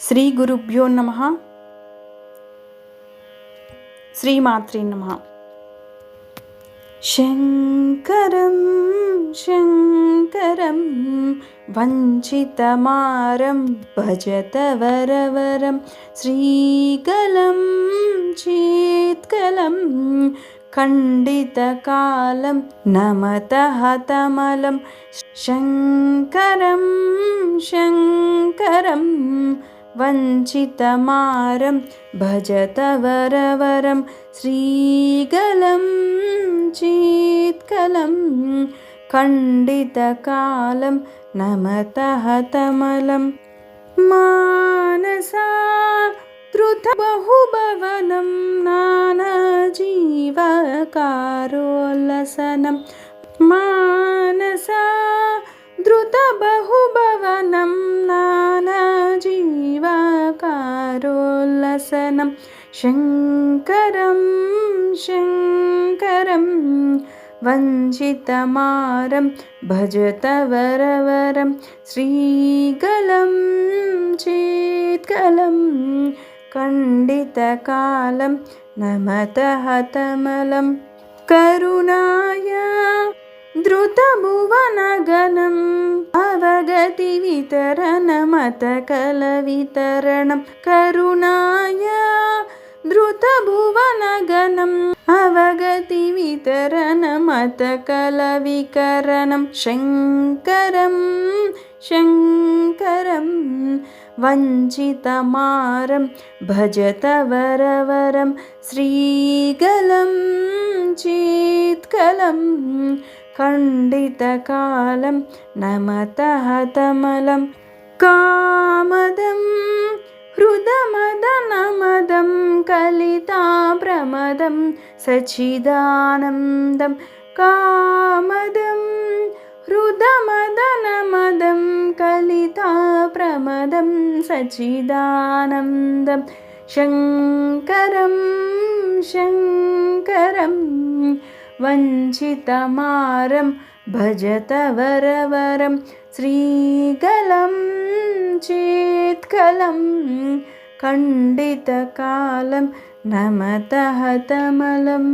श्रीगुरुभ्यो नमः। श्रीमात्रे नमः। शङ्करं शङ्करं वञ्चितमारं भजत वरवरं श्रीकलं चेत्कलं खण्डितकालं नमतः तमलं शङ्करं शङ्करं वञ्चितमारं भजत वरवरं श्रीगलं चीत्कलं खण्डितकालं नमतः तमलं मानसा बहुभवनं नानाजीवकारोल्लसनं मानसा शङ्करं शङ्करं वञ्चितमारं भजत वरवरं श्रीगलं चेत्कलं खण्डितकालं नमतः करुणाय द्रुतभुवनगणम् अवगतिवितरणमतकलवितरणं करुणाय द्रुतभुवनगणम् अवगतिवितरणमतकलविकरणं शङ्करं शङ्करं वञ्चितमारं भजत वरवरं श्रीगलं चेत्कलं खण्डितकालं नमतः तमलं कामदं हृदमदनमदं कलिताप्रमदं सचिदानन्दं कामदं हृदमदनमदं कलिताप्रमदं सचिदानन्दं शङ्करं शङ्करं वञ्चितमारं भजत वरवरं श्रीगलं चेत्कलं खण्डितकालं नमतः तमलम्